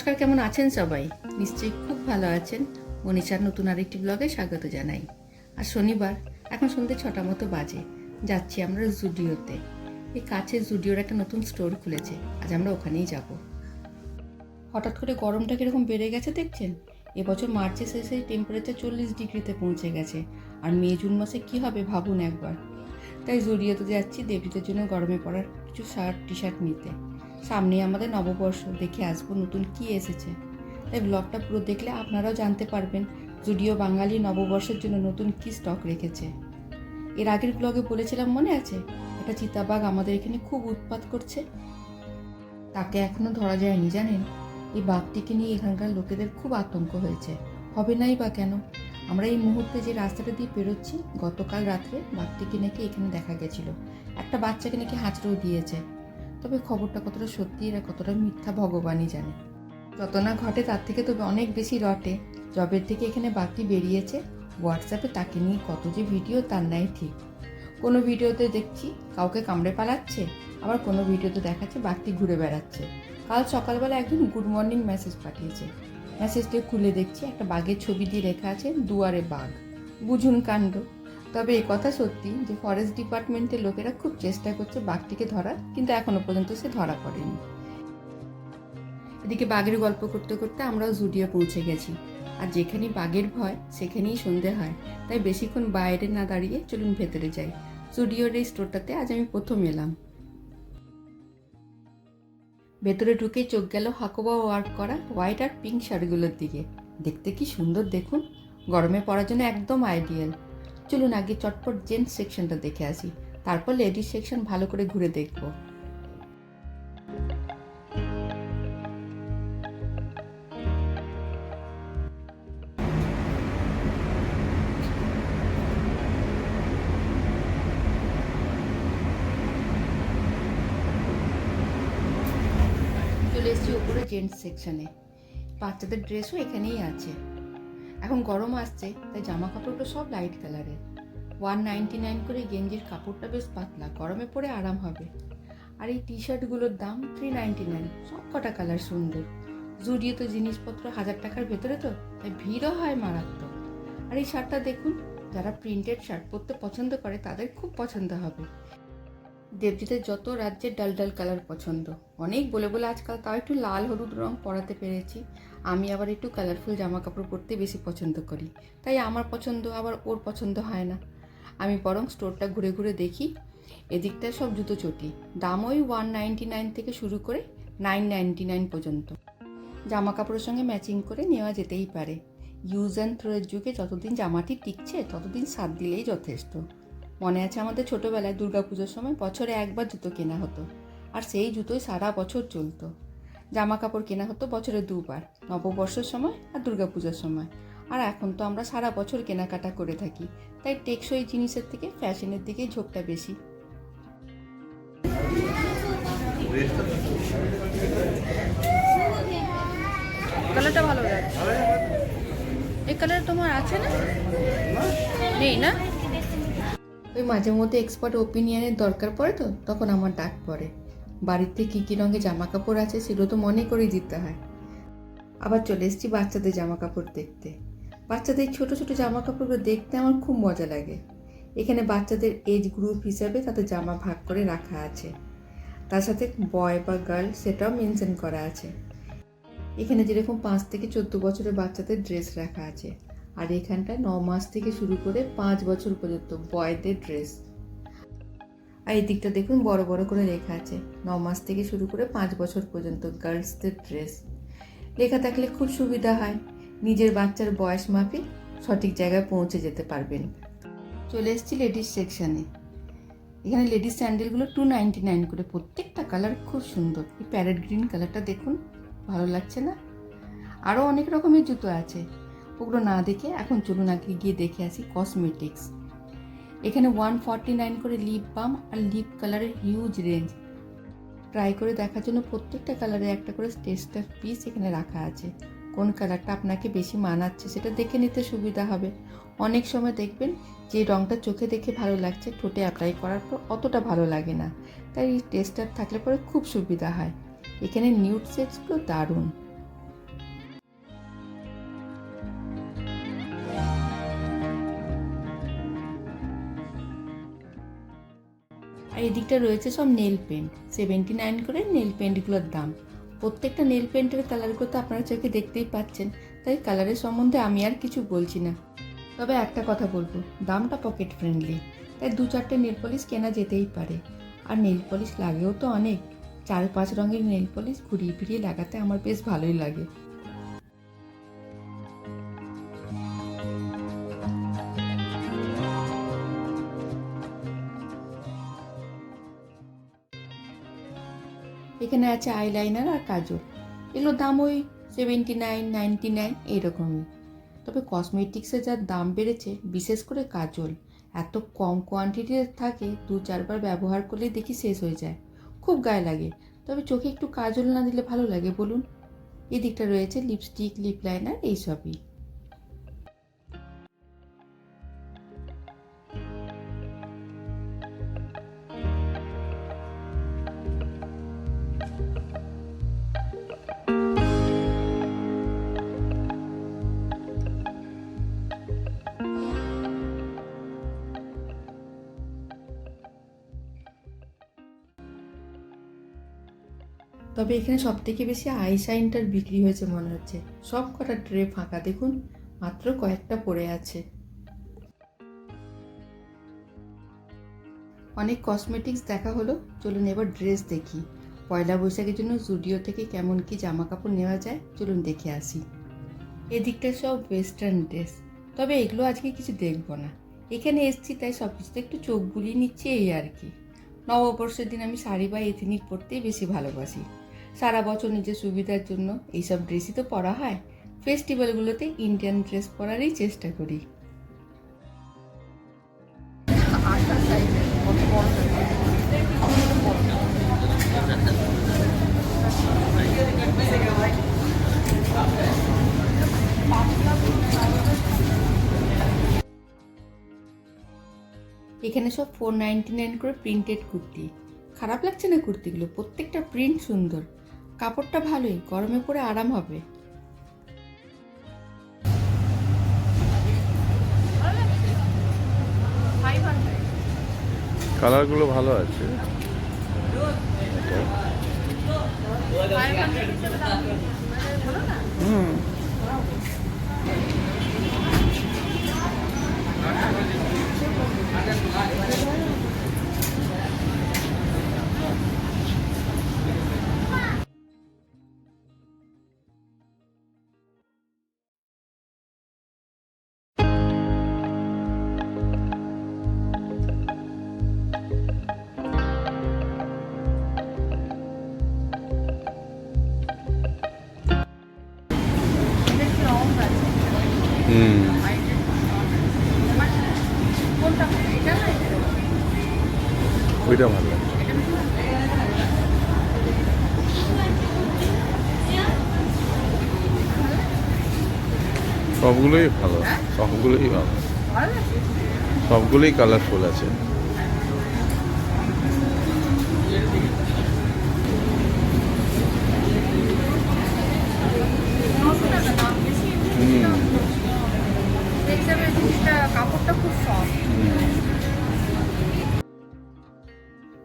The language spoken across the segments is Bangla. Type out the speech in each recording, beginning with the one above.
নমস্কার, কেমন আছেন সবাই? নিশ্চয়ই খুব ভালো আছেন। মনীষার নতুন আরেকটি ব্লগে স্বাগত জানাই। আর শনিবার, এখন সন্ধ্যে ছটা মতো বাজে। যাচ্ছি আমরা জুডিওতে। এই কাছে জুডিওর একটা নতুন স্টোর খুলেছে। আজ আমরা ওখানেই যাব। হঠাৎ করে গরমটা কীরকম বেড়ে গেছে দেখছেন? এবছর মার্চের শেষে টেম্পারেচার চল্লিশ ডিগ্রিতে পৌঁছে গেছে। আর মে, জুন মাসে কি হবে ভাবুন একবার। তাই জুডিওতে যাচ্ছি দেবীদের জন্য গরমে পড়ার কিছু শার্ট টি শার্ট নিতে। সামনে আমাদের নববর্ষ, দেখে আসব নতুন কি এসেছে। তাই ব্লগটা পুরো দেখলে আপনারাও জানতে পারবেন জুডিও বাঙালি নববর্ষের জন্য নতুন কি স্টক রেখেছে। এর আগের ব্লগে বলেছিলাম মনে আছে? একটা চিতাবাঘ আমাদের এখানে খুব উৎপাত করছে। তাকে এখনও ধরা যায়নি, জানেন? এই বাঘটিকে নিয়ে এখানকার লোকেদের খুব আতঙ্ক হয়েছে। হবে নাই বা কেন? আমরা এই মুহূর্তে যে রাস্তাটা দিয়ে পেরোচ্ছি গতকাল রাত্রে বাঘটিকে নাকি এখানে দেখা গেছিল। একটা বাচ্চাকে নাকি হাঁচড়েও দিয়েছে। তবে খবরটা কতটা সত্যি আর কতটা মিথ্যা ভগবানই জানে। যত না ঘটে তার থেকে তবে অনেক বেশি রটে। জবের থেকে এখানে বাঘটি বেরিয়েছে। হোয়াটসঅ্যাপে তাকে নিয়ে কত যে ভিডিও তার নাই ঠিক। কোনো ভিডিওতে দেখছি কাউকে কামড়ে পালাচ্ছে, আবার কোনো ভিডিওতে দেখাচ্ছে বাঘটি ঘুরে বেড়াচ্ছে। কাল সকালবেলা একজন গুড মর্নিং মেসেজ পাঠিয়েছে। মেসেজটি খুলে দেখছি, একটা বাঘের ছবি দিয়ে লেখা আছে, দুয়ারে বাঘ। বুঝুন কাণ্ড। তবে এ কথা সত্যি যে ফরেস্ট ডিপার্টমেন্টের লোকেরা খুব চেষ্টা করছে বাঘটিকে ধরার, কিন্তু এখনও পর্যন্ত সে ধরা পড়েনি। এদিকে বাঘের গল্প করতে করতে আমরাও জুডিও পৌঁছে গেছি। আর যেখানেই বাঘের ভয়, সেখানেই সন্ধে হয়। তাই বেশিক্ষণ বাইরে না দাঁড়িয়ে চলুন ভেতরে যাই। জুডিওর এই স্টোরটাতে আজ আমি প্রথম এলাম। ভেতরে ঢুকেই চোখ গেল হাকোবা ওয়ার্ক করা হোয়াইট আর পিঙ্ক শাড়িগুলোর দিকে। দেখতে কি সুন্দর দেখুন। গরমে পরার জন্য একদম আইডিয়াল চলুন আগে চটপট জেন্টস সেকশনটা দেখে আসি। তারপর লেডিস সেকশন ভালো করে ঘুরে দেখব। চলে এসেছি উপরে জেন্টস সেকশনে বাচ্চাদের ড্রেসও এখানেই আছে। এখন গরম আসছে, তাই জামা কাপড়গুলো সব লাইট কালারের ওয়ান নাইনটি নাইন করে গেঞ্জির কাপড়টা বেশ পাতলা, গরমে পরে আরাম হবে। আর এই টি শার্টগুলোর দাম থ্রি নাইনটি নাইন সব কটা কালার সুন্দর। জুডিও তো জিনিসপত্র হাজার টাকার ভেতরে তো, তাই ভিড়ও হয় মারাত্মক। আর এই শার্টটা দেখুন, যারা প্রিন্টেড শার্ট পরতে পছন্দ করে, তাদের খুব পছন্দ হবে। দেবজিতের যত রাজ্যের ডাল ডাল কালার পছন্দ। অনেক বলে বলে আজকাল তাও একটু লাল হলুদ রং পরাতে পেরেছি। আমি আবার একটু কালারফুল জামা কাপড় পরতে বেশি পছন্দ করি। তাই আমার পছন্দ আবার ওর পছন্দ হয় না। আমি বরং স্টোরটা ঘুরে ঘুরে দেখি। এদিকটায় সব জুতো চটি। দাম ওই ওয়ান নাইনটি নাইন থেকে শুরু করে নাইন নাইনটি নাইন পর্যন্ত। জামা কাপড়ের সঙ্গে ম্যাচিং করে নেওয়া যেতেই পারে। ইউজ অ্যান্ড থ্রোয়ের যুগে যতদিন জামাটি টিকছে, ততদিন সাত দিলেই যথেষ্ট। মনে আছে আমাদের ছোটোবেলায় দুর্গাপুজোর সময় বছরে একবার জুতো কেনা হতো। আর সেই জুতোই সারা বছর চলতো। জামা কাপড় কেনা হতো বছরে দুবার, নববর্ষের সময় আর দুর্গাপুজোর সময়। আর এখন তো আমরা সারা বছর কেনাকাটা করে থাকি, তাই টেকসই জিনিসের থেকে ফ্যাশনের দিকেই ঝোঁকটা বেশি। কালারটা ভালো লাগছে। এই কালার তোমার আছে না? নেই না? ওই মাঝে মধ্যে এক্সপার্ট ওপিনিয়নের দরকার পড়ে তো, তখন আমার ডাক পড়ে। বাড়িতে কী কী রঙের জামা কাপড় আছে সেগুলো তো মনে করেই দিতে হয়। আবার চলে এসেছি বাচ্চাদের জামা কাপড় দেখতে। বাচ্চাদের ছোট ছোট জামা কাপড়গুলো দেখতে আমার খুব মজা লাগে। এখানে বাচ্চাদের এজ গ্রুপ হিসাবে তাদের জামা ভাগ করে রাখা আছে। তার সাথে বয় বা গার্ল সেটাও মেনশন করা আছে। এখানে যেরকম পাঁচ থেকে চোদ্দ বছরের বাচ্চাদের ড্রেস রাখা আছে। আর এখানটায় ন মাস থেকে শুরু করে পাঁচ বছর পর্যন্ত বয়দের ড্রেস। আর এই দিকটা দেখুন বড় বড় করে লেখা আছে। ন মাস থেকে শুরু করে পাঁচ বছর পর্যন্ত গার্লসদের ড্রেস। লেখা থাকলে খুব সুবিধা হয়। নিজের বাচ্চার বয়স মাফিক সঠিক জায়গায় পৌঁছে যেতে পারবেন। চলে এসেছি লেডিস সেকশানে। এখানে লেডিস স্যান্ডেলগুলো টু নাইনটি নাইন করে। প্রত্যেকটা কালার খুব সুন্দর। এই প্যারেট গ্রিন কালারটা দেখুন, ভালো লাগছে না? আরও অনেক রকমের জুতো আছে। ওগুলো না দেখে এখন চলুন আগে গিয়ে দেখে আসি কসমেটিক্স এখানে ওয়ান ফর্টি নাইন করে লিপ বাম আর লিপ কালারের হিউজ রেঞ্জ ট্রাই করে দেখার জন্য প্রত্যেকটা কালারে একটা করে টেস্টার পিস এখানে রাখা আছে। কোন কালারটা আপনাকে বেশি মানাচ্ছে সেটা দেখে নিতে সুবিধা হবে। অনেক সময় দেখবেন যে রঙটা চোখে দেখে ভালো লাগছে, ঠোঁটে অ্যাপ্লাই করার পর অতটা ভালো লাগে না। তাই এই টেস্টার থাকলে পরে খুব সুবিধা হয়। এখানে নিউড শেডসগুলো দারুণ। আর এদিকটা রয়েছে সব নেল পেন্ট সেভেন্টি নাইন করে নেল পেন্টগুলোর দাম। প্রত্যেকটা নেল পেন্টের কালারগুলো তো আপনারা চোখে দেখতেই পাচ্ছেন, তাই কালারের সম্বন্ধে আমি আর কিছু বলছি না। তবে একটা কথা বলব, দামটা পকেট ফ্রেন্ডলি তাই দু চারটে নেল পলিশ কেনা যেতেই পারে। আর নেল পলিশ লাগেও তো অনেক, চার পাঁচ রঙের নেল পলিশ ঘুরিয়ে ফিরিয়ে লাগাতে আমার বেশ ভালোই লাগে। এখানে আছে আইলাইনার আর কাজল। এগুলোর দাম ওই সেভেন্টি নাইন নাইনটি নাইন এইরকমই। তবে কসমেটিক্সের যা দাম বেড়েছে, বিশেষ করে কাজল, এত কম কোয়ান্টিটির থাকে, দু চারবার ব্যবহার করলে দেখি শেষ হয়ে যায়। খুব গায়ে লাগে। তবে চোখে একটু কাজল না দিলে ভালো লাগে, বলুন? এদিকটা রয়েছে লিপস্টিক লিপ লাইনার এইসবই। তবে এখানে সব থেকে বেশি আই শাইনটার বিক্রি হয়েছে মনে হচ্ছে। সব কটা ট্রে ফাঁকা, দেখুন। মাত্র কয়েকটা পড়ে আছে। অনেক কসমেটিক্স দেখা হলো। চলুন এবার ড্রেস দেখি। পয়লা বৈশাখের জন্য জুডিও থেকে কেমন কি জামা কাপড় নেওয়া যায়, চলুন দেখে আসি। এদিকটা সব ওয়েস্টার্ন ড্রেস তবে এগুলো আজকে কিছু দেখব না। এখানে এসছি, তাই সব কিছুতে একটু চোখ বুলিয়ে নিচ্ছি এই আর কি। নববর্ষের দিন আমি শাড়ি বা এথনিক পরতেই বেশি ভালোবাসি। সারা বছর নিজের সুবিধার জন্য এইসব ড্রেসই তো পরা হয়। ফেস্টিভ্যালগুলোতে ইন্ডিয়ান ড্রেস পরারই চেষ্টা করি। এখানে সব ফোর নাইনটি নাইন করে প্রিন্টেড কুর্তি। খারাপ লাগছে না কুর্তিগুলো? প্রত্যেকটা প্রিন্ট সুন্দর। কাপড়টা ভালোই গরমে পরে আরাম হবে। কালারগুলো ভালো আছে। হুম। সবগুলোই ভালো সবগুলোই ভালো। সবগুলোই কালারফুল আছে।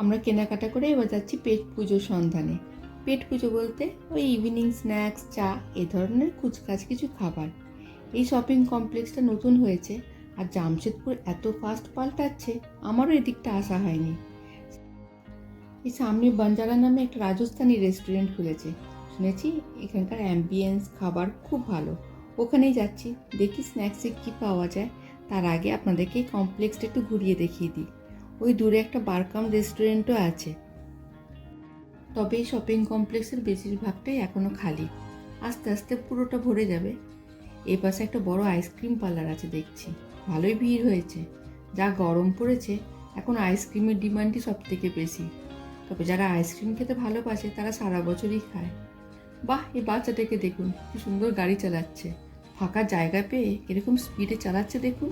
আমরা কেনাকাটা করে এবার যাচ্ছি পেট পুজোর সন্ধানে। পেট পুজো বলতে ওই ইভিনিং স্ন্যাক্স চা, এ ধরনের কুচকাচ কিছু খাবার। এই শপিং কমপ্লেক্সটা নতুন হয়েছে আর জামশেদপুর এত ফাস্ট পাল্টাচ্ছে, আমারও এদিকটা আসা হয়নি। এই সামনে বাঞ্জারা নামে একটা রাজস্থানি রেস্টুরেন্ট খুলেছে। শুনেছি এখানকার অ্যাম্বিয়েন্স খাবার খুব ভালো। ওখানেই যাচ্ছি, দেখি স্ন্যাক্সে কী পাওয়া যায়। তার আগে আপনাদেরকে এই কমপ্লেক্সটা একটু ঘুরিয়ে দেখিয়ে দিই। ওই দূরে একটা বারকাম রেস্টুরেন্টও আছে। তবে এই শপিং কমপ্লেক্সের বেশিরভাগটাই এখনও খালি। আস্তে আস্তে পুরোটা ভরে যাবে। এই পাশে একটা বড় আইসক্রিম পার্লার আছে দেখছি। ভালোই ভিড় হয়েছে। যা গরম পড়েছে, এখন আইসক্রিমের ডিমান্ডই সব থেকে বেশি। তবে যারা আইসক্রিম খেতে ভালোবাসে, তারা সারা বছরই খায়। বাহ, এই বাচ্চাটাকে দেখুন, কি সুন্দর গাড়ি চালাচ্ছে। ফাঁকা জায়গা পেয়ে এরকম স্পিডে চালাচ্ছে দেখুন।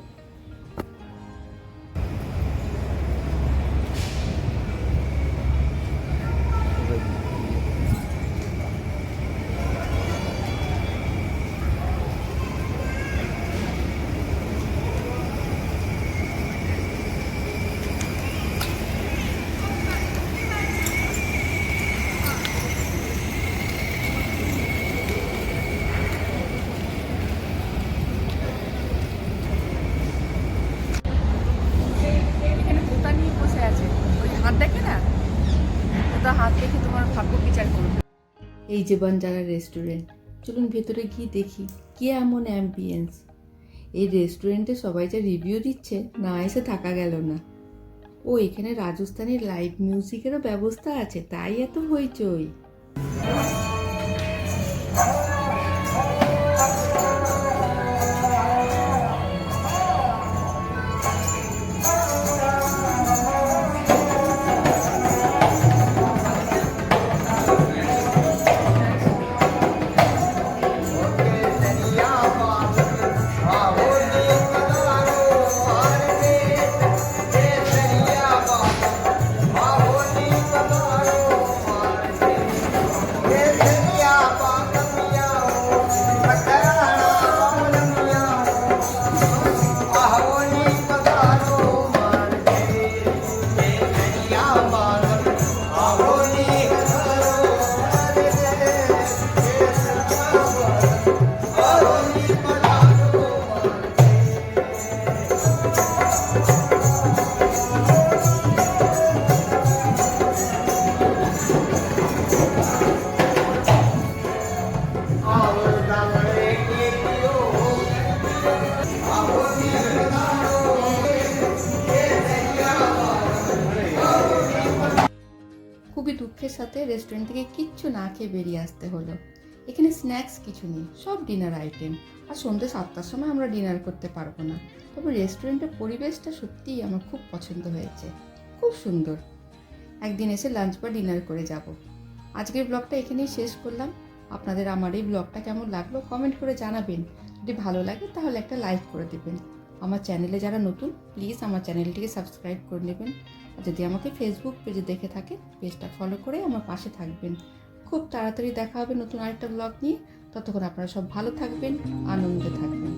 এই যে বাঞ্জারা রেস্টুরেন্ট চলুন ভেতরে গিয়ে দেখি কি এমন অ্যাম্বিয়েন্স এই রেস্টুরেন্টে সবাই যা রিভিউ দিচ্ছে, না এসে থাকা গেল না। ও, এখানে রাজস্থানের লাইভ মিউজিকেরও ব্যবস্থা আছে, তাই এত হইচই। দুঃখের সাথে রেস্টুরেন্ট থেকে কিচ্ছু না খেয়ে বেরিয়ে আসতে হলো। এখানে স্ন্যাক্স কিছু নেই, সব ডিনার আইটেম আর সন্ধ্যে সাতটার সময় আমরা ডিনার করতে পারব না। তবে রেস্টুরেন্টের পরিবেশটা সত্যিই আমার খুব পছন্দ হয়েছে। খুব সুন্দর। একদিন এসে লাঞ্চ বা ডিনার করে যাব। আজকের ব্লগটা এখানেই শেষ করলাম। আপনাদের আমার এই ব্লগটা কেমন লাগল কমেন্ট করে জানাবেন। যদি ভালো লাগে তাহলে একটা লাইক করে দেবেন। আমার চ্যানেলে যারা নতুন প্লিজ আমার চ্যানেলটিকে সাবস্ক্রাইব করে নেবেন। আর যদি আমাকে ফেসবুক পেজে দেখে থাকেন পেজটা ফলো করে আমার পাশে থাকবেন। খুব তাড়াতাড়ি দেখা হবে নতুন আরেকটা ব্লগ নিয়ে। ততক্ষণ আপনারা সব ভালো থাকবেন, আনন্দে থাকবেন।